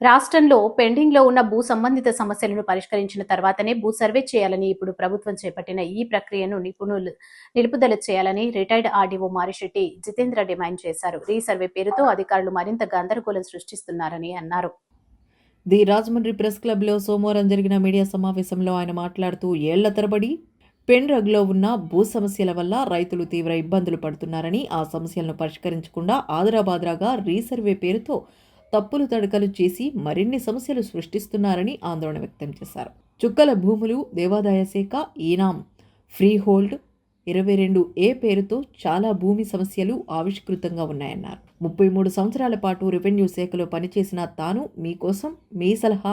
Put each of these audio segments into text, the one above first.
రాష్ట్రంలో పెండింగ్లో ఉన్న భూ సంబంధిత సమస్యలను పరిష్కరించిన తర్వాతనే భూ సర్వే చేయాలని ఇప్పుడు ప్రభుత్వం చేపట్టిన ఈ ప్రక్రియను నిపుణులు నిలుపుదల చేయాలని retired RDO Marishetti Jitendra demand చేశారు. రీసర్వే పేరుతో అధికారులు మరింత గందరగోళం సృష్టిస్తున్నారని అన్నారు. ది రాజమండ్రి ప్రెస్ క్లబ్లో సోమవారం జరిగిన మీడియా సమావేశంలో ఆయన మాట్లాడుతూ ఏళ్ళ తరబడి పెన్రగ్లో ఉన్న భూ సమస్యల వల్ల రైతులు తీవ్ర ఇబ్బందులు పడుతున్నారని ఆ సమస్యలను పరిష్కరించకుండా ఆదరాబాద్రాగా రీసర్వే పేరుతో తప్పులు తడకలు చేసి మరిన్ని సమస్యలు సృష్టిస్తున్నారని ఆందోళన వ్యక్తం చేశారు. చుక్కల భూములు దేవాదాయ శాఖ ఈనాం ఫ్రీ హోల్డ్ ఇరవై రెండు ఏ పేరుతో చాలా భూమి సమస్యలు ఆవిష్కృతంగా ఉన్నాయన్నారు. ముప్పై మూడు సంవత్సరాల పాటు రెవెన్యూ శాఖలో పనిచేసిన తాను మీకోసం మీ సలహా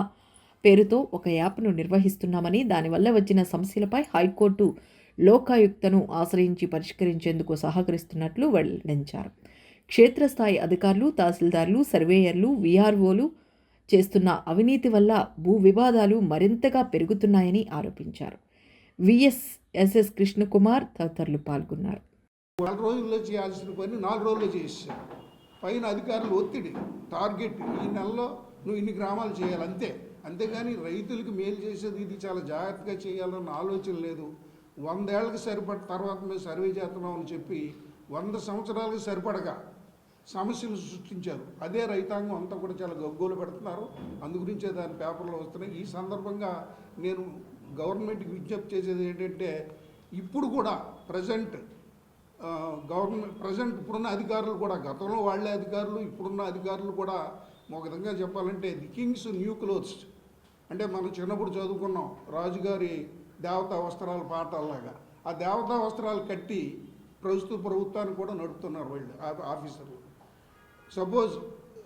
పేరుతో ఒక యాప్ను నిర్వహిస్తున్నామని దానివల్ల వచ్చిన సమస్యలపై హైకోర్టు లోకాయుక్తను ఆశ్రయించి పరిష్కరించేందుకు సహకరిస్తున్నట్లు వెల్లడించారు. క్షేత్రస్థాయి అధికారులు తహసీల్దార్లు సర్వేయర్లు వీఆర్ఓలు చేస్తున్న అవినీతి వల్ల భూ వివాదాలు మరింతగా పెరుగుతున్నాయని ఆరోపించారు. విఎస్ ఎస్ఎస్ కృష్ణకుమార్ తదితరులు పాల్గొన్నారు. నాలుగు రోజుల్లో చేయాల్సిన పని నాలుగు రోజుల్లో చేశారు పైన అధికారులు ఒత్తిడి టార్గెట్ ఈ నెలలో నువ్వు ఇన్ని గ్రామాలు చేయాలి అంతే. అంతేగాని రైతులకు మేలు చేసేది ఇది చాలా జాగ్రత్తగా చేయాలన్న ఆలోచన లేదు. వందేళ్ళకు సరిపడ తర్వాత మేము సర్వే చేస్తున్నామని చెప్పి వంద సంవత్సరాలకు సరిపడగా సమస్యలు సృష్టించారు. అదే రైతాంగం అంతా కూడా చాలా గగ్గోలు పెడుతున్నారు. అందుగురించే దాని పేపర్లో వస్తున్నాయి. ఈ సందర్భంగా నేను గవర్నమెంట్కి విజ్ఞప్తి చేసేది ఏంటంటే ఇప్పుడు కూడా ప్రజెంట్ గవర్నమెంట్ ప్రజెంట్ ఇప్పుడున్న అధికారులు కూడా గతంలో వాళ్ళే అధికారులు ఇప్పుడున్న అధికారులు కూడా ఒక విధంగా చెప్పాలంటే ది కింగ్స్ న్యూ క్లోత్స్. అంటే మనం చిన్నప్పుడు చదువుకున్నాం రాజుగారి దేవతా వస్త్రాల పాఠాలాగా ఆ దేవతా వస్త్రాలు కట్టి ప్రస్తుత ప్రభుత్వాన్ని కూడా నడుపుతున్నారు వాళ్ళు ఆ- ఆఫీసర్లు. సపోజ్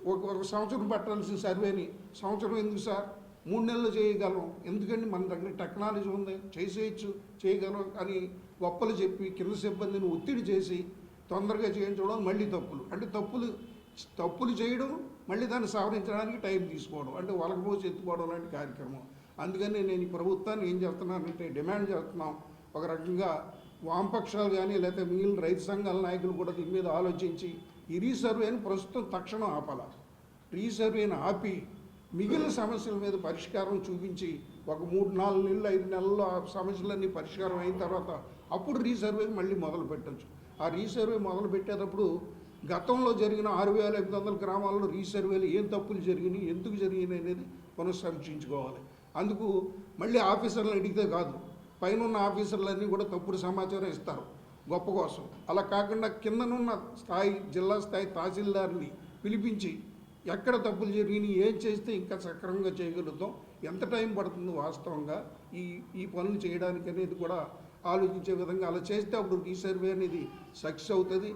ఒక ఒక సంవత్సరం పెట్టాల్సిన సర్వేని. సంవత్సరం ఎందుకు సార్? మూడు నెలలు చేయగలం. ఎందుకంటే మన దగ్గర టెక్నాలజీ ఉంది? చేసేయచ్చు చేయగలం అని గొప్పలు చెప్పి కింద సిబ్బందిని ఒత్తిడి చేసి తొందరగా చేయించడం మళ్ళీ తప్పులు. అంటే తప్పులు తప్పులు చేయడం మళ్ళీ దాన్ని సవరించడానికి టైం తీసుకోవడం. అంటే వలకపోసి ఎత్తుకోవడం లాంటి కార్యక్రమం. అందుకని నేను ఈ ప్రభుత్వాన్ని ఏం చేస్తున్నానంటే డిమాండ్ చేస్తున్నాం. ఒక రకంగా వామపక్షాలు కానీ లేకపోతే మిగిలిన రైతు సంఘాల నాయకులు కూడా దీని మీద ఆలోచించి ఈ రీసర్వేను ప్రస్తుతం తక్షణం ఆపాల. రీసర్వేని ఆపి మిగిలిన సమస్యల మీద పరిష్కారం చూపించి ఒక మూడు నాలుగు నెలలు ఐదు నెలల్లో ఆ సమస్యలన్నీ పరిష్కారం అయిన తర్వాత అప్పుడు రీసర్వే మళ్ళీ మొదలు పెట్టచ్చు. ఆ రీసర్వే మొదలు పెట్టేటప్పుడు గతంలో జరిగిన ఆరు వేల ఎనిమిది వందల గ్రామాల్లో రీసర్వేలు ఏం తప్పులు జరిగినాయి ఎందుకు జరిగినాయి అనేది పునఃసమీక్షించుకోవాలి. అందుకు మళ్ళీ ఆఫీసర్లు అడిగితే కాదు పైన ఉన్న ఆఫీసర్లన్నీ కూడా తప్పుడు సమాచారం ఇస్తారు. గొప్ప కోసం. అలా కాకుండా కిందనున్న స్థాయి జిల్లా స్థాయి తహసీల్దార్ని పిలిపించి ఎక్కడ తప్పులు జరిగినాయి ఏం చేస్తే ఇంకా సక్రమంగా చేయగలుగుతాం ఎంత టైం పడుతుంది వాస్తవంగా ఈ ఈ పనులు చేయడానికి అనేది కూడా ఆలోచించే విధంగా అలా చేస్తే అప్పుడు రీసర్వే అనేది సక్సెస్ అవుతుంది.